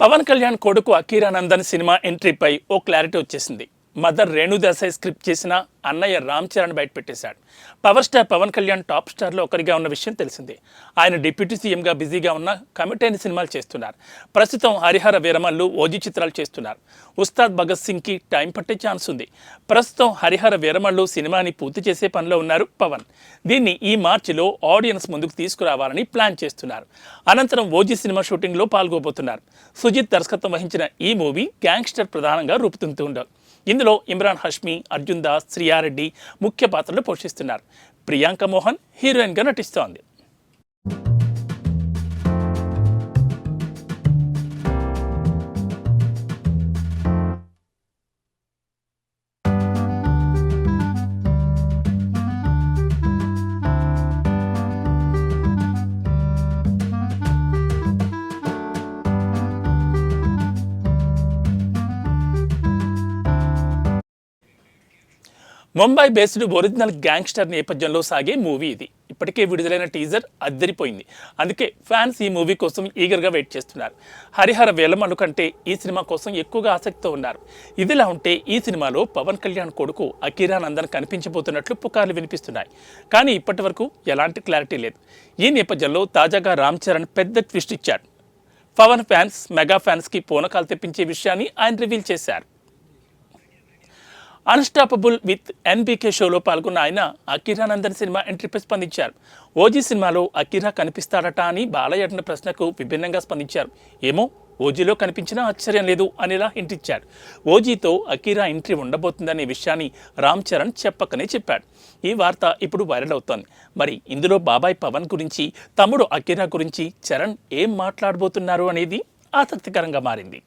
పవన్ కళ్యాణ్ కొడుకు అకీరానందన్ సినిమా ఎంట్రీపై ఓ క్లారిటీ వచ్చేసింది. మదర్ రేణు స్క్రిప్ట్ చేసిన అన్నయ్య Ram Charan బయటపెట్టేశాడు power star Pawan Kalyan top స్టార్లో ఒకరిగా ఉన్న విషయం తెలిసిందే. ఆయన డిప్యూటీ సీఎంగా బిజీగా ఉన్న కమిట్ అయిన సినిమాలు చేస్తున్నారు. ప్రస్తుతం హరిహర వీరమల్లు ఓజీ చిత్రాలు చేస్తున్నారు. ఉస్తాద్ భగత్ సింగ్కి టైం పట్టే ఛాన్స్ ఉంది. ప్రస్తుతం హరిహర వీరమల్లు సినిమాని పూర్తి చేసే పనిలో ఉన్నారు పవన్. దీన్ని ఈ మార్చిలో ఆడియన్స్ ముందుకు తీసుకురావాలని ప్లాన్ చేస్తున్నారు. అనంతరం ఓజీ సినిమా షూటింగ్లో పాల్గొబోతున్నారు. సుజిత్ దర్శకత్వం వహించిన ఈ మూవీ గ్యాంగ్స్టర్ ప్రధానంగా రూపుదిద్దుతుంటారు ఇందులో ఇమ్రాన్ హష్మి అర్జున్ దాస్ శ్రీయారెడ్డి ముఖ్య పాత్రలు పోషిస్తున్నారు. ప్రియాంక మోహన్ హీరోయిన్గా నటిస్తోంది. ముంబై బేస్డ్ ఒరిజినల్ గ్యాంగ్స్టర్ నేపథ్యంలో సాగే మూవీ ఇది. ఇప్పటికే విడుదలైన టీజర్ అద్దరిపోయింది. అందుకే ఫ్యాన్స్ ఈ మూవీ కోసం ఈగర్గా వెయిట్ చేస్తున్నారు. హరిహర వేలమను కంటే ఈ సినిమా కోసం ఎక్కువగా ఆసక్తితో ఉన్నారు. ఇదిలా ఉంటే ఈ సినిమాలో పవన్ కళ్యాణ్ కొడుకు అకీరానందన్ కనిపించబోతున్నట్లు పుకార్లు వినిపిస్తున్నాయి. కానీ ఇప్పటి వరకు ఎలాంటి క్లారిటీ లేదు. ఈ నేపథ్యంలో తాజాగా రామ్ చరణ్ పెద్ద ట్విస్ట్ ఇచ్చాడు. పవన్ ఫ్యాన్స్ మెగా ఫ్యాన్స్కి పూనకాలు తెప్పించే విషయాన్ని ఆయన రివీల్ చేశారు. అన్స్టాపబుల్ విత్ ఎన్బీకే షోలో పాల్గొన్న ఆయన అకిరానందన్ సినిమా ఎంట్రీపై స్పందించారు. ఓజీ సినిమాలో అకిరా కనిపిస్తాడట అని బాలయ్య అడిగిన ప్రశ్నకు విభిన్నంగా స్పందించారు. ఏమో ఓజీలో కనిపించినా ఆశ్చర్యం లేదు అనేలా హింట్ ఇచ్చాడు. ఓజీతో అకీరా ఎంట్రీ ఉండబోతుందనే విషయాన్ని రామ్ చరణ్ చెప్పకనే చెప్పాడు. ఈ వార్త ఇప్పుడు వైరల్ అవుతోంది. మరి ఇందులో బాబాయ్ పవన్ గురించి తమ్ముడు అకీరా గురించి చరణ్ ఏం మాట్లాడబోతున్నారు అనేది ఆసక్తికరంగా మారింది.